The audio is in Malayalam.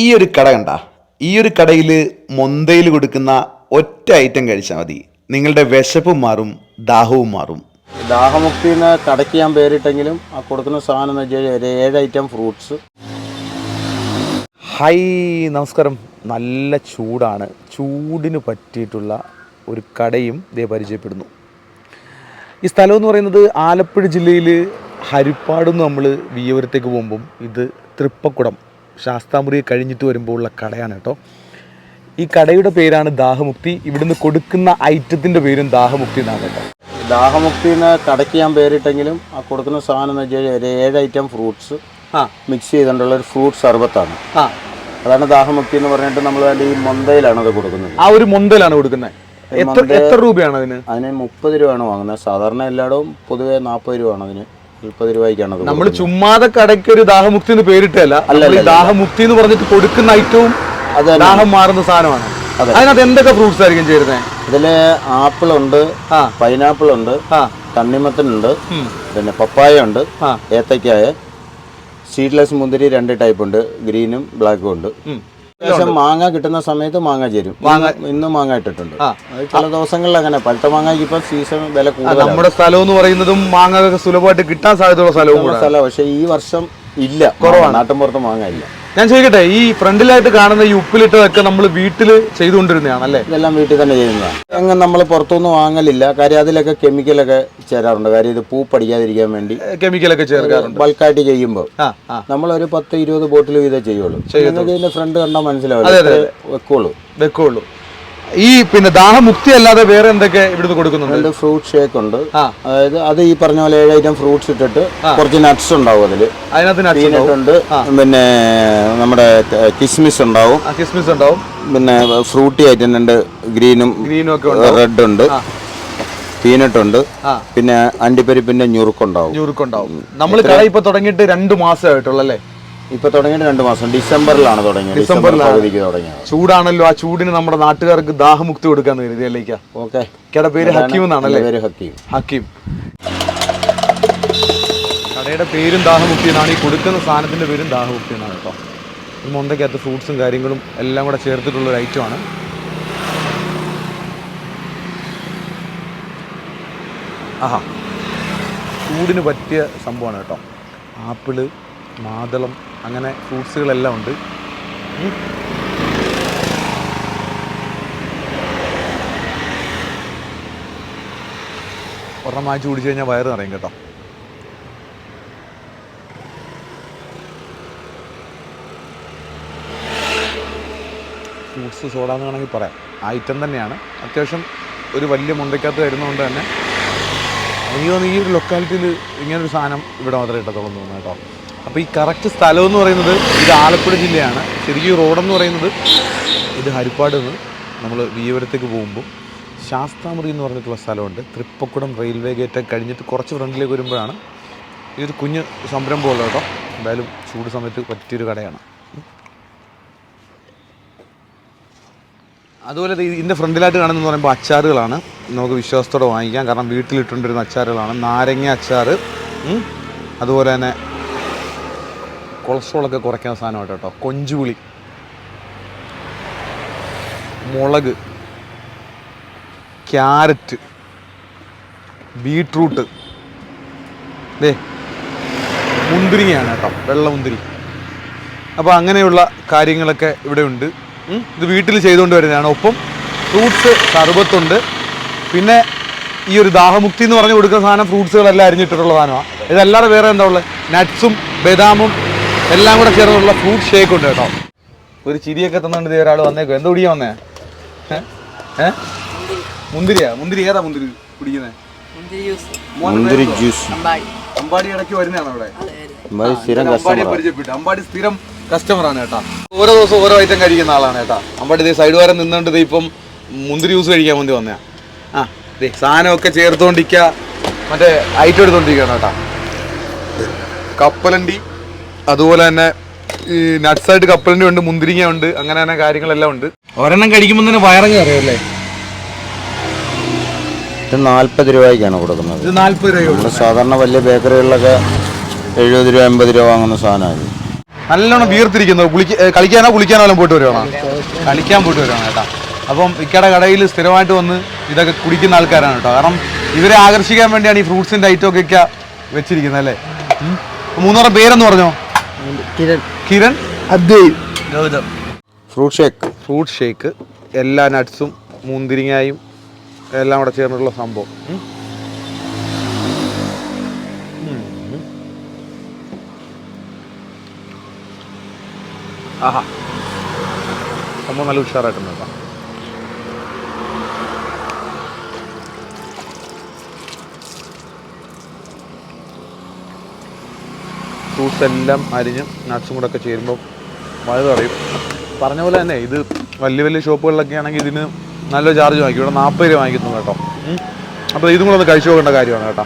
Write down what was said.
ഈ ഒരു കട കണ്ട ഈ ഒരു കടയിൽ മൊന്തയിൽ കൊടുക്കുന്ന ഒറ്റ ഐറ്റം കഴിച്ചാൽ മതി. നിങ്ങളുടെ വിശപ്പും മാറും ദാഹവും മാറും. ദാഹമുക്തി എന്ന കടയ്ക്ക് ഞാൻ പേരിട്ടെങ്കിലും ആ കൊടുക്കുന്ന സാധനം എന്ന് വെച്ചാൽ ഒരു ഏഴ് ഐറ്റം ഫ്രൂട്ട്സ് ഹായ് നമസ്കാരം. നല്ല ചൂടാണ്. ചൂടിന് പറ്റിയിട്ടുള്ള ഒരു കടയും ഇതേ പരിചയപ്പെടുന്നു. ഈ സ്ഥലം എന്ന് പറയുന്നത് ആലപ്പുഴ ജില്ലയിൽ ഹരിപ്പാടുനിന്ന് നമ്മൾ വിയപുരത്തേക്ക് പോകുമ്പം ഇത് തൃപ്പക്കുടം. ശാസ്താമുറി കഴിഞ്ഞിട്ട് വരുമ്പോൾ ഉള്ള കടയാണ് കേട്ടോ. ഈ കടയുടെ പേരാണ് ദാഹമുക്തി. ഇവിടുന്ന് കൊടുക്കുന്ന ഐറ്റത്തിന്റെ പേരും ദാഹമുക്തി എന്നാണ് കേട്ടോ. ദാഹമുക്തി എന്ന കടയ്ക്ക് ഞാൻ പേരിട്ടെങ്കിലും ആ കൊടുക്കുന്ന സാധനം എന്ന് വെച്ചാൽ ഒരു ഏഴ് ഐറ്റം ഫ്രൂട്ട്സ് ആ. മിക്സ് ചെയ്തിട്ടുള്ള ഒരു ഫ്രൂട്ട് സർബത്താണ്. ആ. അതാണ് ദാഹമുക്തി എന്ന് പറഞ്ഞിട്ട് നമ്മൾ അതിന്റെ ഈ മൊന്തയിലാണ് അത് കൊടുക്കുന്നത്. ആ ഒരു മൊന്തയിലാണ് കൊടുക്കുന്നത്. എത്ര എത്ര രൂപയാണ് അതിന്? അതിന് മുപ്പത് രൂപയാണ് വാങ്ങുന്നത്. സാധാരണ എല്ലായിടവും പൊതുവേ നാൽപ്പത് രൂപയാണ് അതിന്. മുപ്പത് രൂപയ്ക്കാണ് നമ്മൾ ചുമ്മാതെ കടയ്ക്ക് ഒരു ദാഹമുക്തി എന്ന് പേരിട്ടല്ല ദാഹമുക്തി എന്ന് പറഞ്ഞിട്ട് കൊടുക്കുന്ന ഐറ്റവും ദാഹം മാറുന്ന സാധനമാണ്. അതിനകത്ത് എന്തൊക്കെ ഫ്രൂട്ട്സ് ആയിരിക്കും ചേരുന്നത് ഇതിൽ ആപ്പിൾ ഉണ്ട്. പൈനാപ്പിൾ ഉണ്ട് തണ്ണിമത്തനുണ്ട്. പിന്നെ പപ്പായ ഉണ്ട്. ഏത്തക്കായ സീഡ്ലെസ് മുന്തിരി രണ്ട് ടൈപ്പ് ഉണ്ട് ഗ്രീനും ബ്ലാക്കും ഉണ്ട്. ഉം. മാങ്ങ കിട്ടുന്ന സമയത്ത് മാങ്ങ ചേരും. മാങ്ങ. ഇന്നും മാങ്ങ ഇട്ടിട്ടുണ്ട്. ചില ദിവസങ്ങളിൽ അങ്ങനെ. പഴുത്ത മാങ്ങയ്ക്ക് ഇപ്പൊ സീസൺ വില കൂടുതൽ നമ്മുടെ സ്ഥലം എന്ന് പറയുന്നതും മാങ്ങ സുലഭമായിട്ട് കിട്ടാൻ സാധ്യതയുള്ള സ്ഥലവും സ്ഥലം പക്ഷെ ഈ വർഷം ഇല്ല. കുറവാണ്. നാട്ടിൻപുറത്ത് മാങ്ങ ഇല്ല. ഞാൻ ചോദിക്കട്ടെ ഈ ഫ്രണ്ടിലായിട്ട് കാണുന്ന ഈ ഉപ്പിലിട്ടതൊക്കെ നമ്മൾ വീട്ടിൽ ചെയ്തുകൊണ്ടിരുന്നതാണ് അല്ലേ ഇതെല്ലാം വീട്ടിൽ തന്നെ ചെയ്യുന്നതാണ് അങ്ങനെ നമ്മൾ പുറത്തൊന്നും വാങ്ങലില്ല. കാര്യം അതിലൊക്കെ കെമിക്കലൊക്കെ ചേരാറുണ്ട്. കാര്യം ഇത് പൂ പഠിക്കാതിരിക്കാൻ വേണ്ടി. കെമിക്കലൊക്കെ ചേർക്കാറുണ്ട്. ബൾക്കായിട്ട് ചെയ്യുമ്പോൾ നമ്മളൊരു പത്ത് ഇരുപത് ബോട്ടിൽ വീതം ചെയ്യുള്ളൂ. ഇതിന്റെ ഫ്രണ്ട് കണ്ടാൽ മനസ്സിലാവും. വെക്കുള്ളൂ. വെക്കുള്ളൂ. ഈ പിന്നെ ദാഹമുക്തി അല്ലാതെ വേറെ എന്തൊക്കെ ഇവിടുന്ന് കൊടുക്കുന്നുണ്ട്? രണ്ട് ഫ്രൂട്ട് ഷേക്ക് ഉണ്ട്. അതായത് അത് ഈ പറഞ്ഞ പോലെ ഏഴ് ഐറ്റം ഫ്രൂട്ട്സ് ഇട്ടിട്ട് കുറച്ച് നട്ട്സ് ഉണ്ടാവും അതിൽ. അതിനകത്ത് ഉണ്ട് പിന്നെ നമ്മുടെ കിസ്മിസ് ഉണ്ടാവും. കിസ്മിസ് ഉണ്ടാവും. പിന്നെ ഫ്രൂട്ടി ഐറ്റം ഉണ്ട് ഗ്രീനും ഗ്രീനും ഒക്കെ റെഡ് ഉണ്ട് പീനട്ട് ഉണ്ട്. പിന്നെ അണ്ടിപ്പരിപ്പിന്റെ ഞുറുക്കുണ്ടാവും. ഞുറുക്കുണ്ടാവും. നമ്മൾ കട ഇപ്പൊ തുടങ്ങിയിട്ട് രണ്ട് മാസമായിട്ടുള്ളൂ അല്ലേ? ഇപ്പൊ തുടങ്ങിയിട്ട് രണ്ട് മാസം. ഡിസംബറിലാണ് തുടങ്ങിയത്. ഡിസംബറിലാണ്. ചൂടാണല്ലോ ആ ചൂടിന് നമ്മുടെ നാട്ടുകാർക്ക് ദാഹമുക്തി കൊടുക്കാൻ കരുതിയല്ലേക്കാ ഓക്കെ. കട പേര് ഹക്കീം എന്നാണല്ലേ പേര് ഹക്കീം. ഹക്കീം. കടയുടെ പേരും ദാഹമുക്തി എന്നാണ്. ഈ കൊടുക്കുന്ന സാധനത്തിന്റെ പേരും ദാഹമുക്തി എന്നാണ് കേട്ടോ. ഈ മൊന്തയ്ക്കകത്ത് ഫ്രൂട്ട്സും കാര്യങ്ങളും എല്ലാം കൂടെ ചേർത്തിട്ടുള്ള ഒരു ഐറ്റമാണ് ആഹാ. ചൂടിന് പറ്റിയ സംഭവമാണ് കേട്ടോ. ആപ്പിൾ മാതളം അങ്ങനെ ഫ്രൂട്ട്സുകളെല്ലാം ഉണ്ട്. ഒരെണ്ണം വാങ്ങിച്ച് കുടിച്ചു കഴിഞ്ഞാൽ വയറ് നിറയും കേട്ടോ. ഫ്രൂട്ട്സ് സോഡ എന്ന് വേണമെങ്കിൽ പറയാം. ഐറ്റം തന്നെയാണ്. അത്യാവശ്യം ഒരു വലിയ മുണ്ടയ്ക്കകത്ത് വരുന്നതുകൊണ്ട് തന്നെ. എനിക്ക് തോന്നുന്നു ഈ ഒരു ലൊക്കാലിറ്റിയിൽ ഇങ്ങനൊരു സാധനം ഇവിടെ മാത്രമേ കിട്ടത്തുള്ളൂ തോന്നുന്നു കേട്ടോ. അപ്പോൾ ഈ കറക്റ്റ് സ്ഥലം എന്ന് പറയുന്നത് ഇത് ആലപ്പുഴ ജില്ലയാണ്. ശരിക്കും റോഡെന്ന് പറയുന്നത് ഇത് ഹരിപ്പാട് നിന്ന് നമ്മൾ വിയ്യപുരത്തേക്ക് പോകുമ്പോൾ ശാസ്താമുറി എന്ന് പറഞ്ഞിട്ടുള്ള സ്ഥലമുണ്ട്. തൃപ്പക്കുടം റെയിൽവേ ഗേറ്റ് കഴിഞ്ഞിട്ട് കുറച്ച് ഫ്രണ്ടിലേക്ക് വരുമ്പോഴാണ് ഒരു കുഞ്ഞ് സംരംഭമുള്ളത് കേട്ടോ. എന്തായാലും ചൂട് സമയത്ത് പറ്റിയൊരു കടയാണ്. അതുപോലെ ഇതിന്റെ ഫ്രണ്ടിലായിട്ട് കാണുന്നതെന്ന് പറയുമ്പോൾ അച്ചാറുകളാണ്. നമുക്ക് വിശ്വാസത്തോടെ വാങ്ങിക്കാം. കാരണം വീട്ടിലിട്ടുകൊണ്ടിരുന്ന അച്ചാറുകളാണ്. നാരങ്ങ അച്ചാർ അതുപോലെ തന്നെ കൊളസ്ട്രോളൊക്കെ കുറയ്ക്കുന്ന സാധനമായിട്ട് കേട്ടോ. കൊഞ്ചുപുളി മുളക്. ക്യാരറ്റ്. ബീട്രൂട്ട്. ദേ മുന്തിരിങ്ങയാണ് കേട്ടോ വെള്ള മുന്തിരി. അപ്പോൾ അങ്ങനെയുള്ള കാര്യങ്ങളൊക്കെ ഇവിടെ ഉണ്ട്. ഇത് വീട്ടിൽ ചെയ്തുകൊണ്ട് വരുന്നതാണ്. ഒപ്പം ഫ്രൂട്ട്സ് സർബത്തുണ്ട്. പിന്നെ ഈ ഒരു ദാഹമുക്തി എന്ന് പറഞ്ഞ് കൊടുക്കുന്ന സാധനം ഫ്രൂട്ട്സുകളെല്ലാം അരിഞ്ഞിട്ടുള്ള സാധനമാണ് ഇതല്ലാതെ വേറെ എന്താ ഉള്ളത്? നട്ട്സും ബദാമും എല്ലാം കൂടെ ചേർന്നുള്ള ഫ്രൂട്ട് ഷേക്ക് ഉണ്ട് കേട്ടോ. ഒരു ചിരിയൊക്കെ തന്നുകൊണ്ട് ഇതേ ഒരാൾ വന്നേക്കും. എന്ത് കുടിക്കാൻ വന്നേ? ഏ? മുന്തിരിയാ? മുന്തിരി ഏതാ മുന്തിരി കുടിക്കുന്നത് മുന്തിരി ജ്യൂസ്. മുന്തിരി ജ്യൂസ്. അമ്പാടി. ഇടയ്ക്ക് വരുന്നതാണ് അവിടെ. അമ്പാടിയെ കസ്റ്റമർ പരിചയപ്പെട്ടു. അമ്പാടി സ്ഥിരം കസ്റ്റമറാണ് കേട്ടാ. ഓരോ ദിവസം ഓരോ ഐറ്റം കഴിക്കുന്ന ആളാണ് കേട്ടാ. അമ്പാടി ഇതേ സൈഡ് വരെ നിന്നുകൊണ്ട് ദേ ഇപ്പം മുന്തിരി ജ്യൂസ് കഴിക്കാൻ വേണ്ടി വന്നയാ. ആ ദേ സാധനമൊക്കെ ചേർത്തോണ്ടിരിക്ക. മറ്റേ ഐറ്റം എടുത്തോണ്ടിരിക്കുകയാണ് കേട്ടാ. കപ്പലണ്ടി അതുപോലെ തന്നെ ഈ നട്ട്സായിട്ട് കപ്പലിന്റെ കപ്പലണ്ടി ഉണ്ട് മുന്തിരിങ്ങ ഉണ്ട് അങ്ങനെ തന്നെ കാര്യങ്ങളെല്ലാം ഉണ്ട്. ഒരെണ്ണം കഴിക്കുമ്പോൾ തന്നെ വയറങ്ങി അറിയല്ലേ? ഇത് നാൽപ്പത് രൂപയ്ക്കാണ് കൊടുക്കുന്നത്. ഇത് നാല്പത് രൂപ സാധാരണ വലിയ ബേക്കറികളിലൊക്കെ എഴുപത് രൂപ എൺപത് രൂപ വാങ്ങുന്ന സാധനമാണ് നല്ലോണം വീർത്തിരിക്കുന്നത് കളിക്കാനോ കുളിക്കാനോ എല്ലാം പോയിട്ട് വരുവാണോ? കളിക്കാൻ പോയിട്ട് വരുവാണ് കേട്ടോ. അപ്പം ഇക്കടെ കടയിൽ സ്ഥിരമായിട്ട് വന്ന് ഇതൊക്കെ കുടിക്കുന്ന ആൾക്കാരാണ് കേട്ടോ. കാരണം ഇവരെ ആകർഷിക്കാൻ വേണ്ടിയാണ് ഈ ഫ്രൂട്ട്സിന്റെ ഐറ്റം ഒക്കെ വെച്ചിരിക്കുന്നത് അല്ലേ. മൂന്നൂറ് പേരെന്ന് പറഞ്ഞോ? Kiran. Kiran Advaith Gautham. Fruit shake fruit shake എല്ലാ നട്ട്സും മുന്തിരിങ്ങായും എല്ലാം കൂടെ ചേർന്നിട്ടുള്ള സംഭവം. ആഹാ. സംഭവം നല്ല ഉഷാറായിട്ടുണ്ട് കേട്ടോ. ഫ്രൂട്ട്സ് എല്ലാം അരിഞ്ഞ് നട്ട്സും കൂടെ ഒക്കെ ചേരുമ്പോൾ മഴ പറയും. പറഞ്ഞ പോലെ തന്നെ ഇത് വലിയ വലിയ ഷോപ്പുകളിലൊക്കെ ആണെങ്കിൽ ഇതിന് നല്ല ചാർജ് വാങ്ങിക്കും. ഇവിടെ നാൽപ്പത് രൂപ വാങ്ങിക്കുന്നു കേട്ടോ. അപ്പോൾ ഇതും കൂടെ ഒന്ന് കഴിച്ചു നോക്കേണ്ട കാര്യമാണ് കേട്ടോ.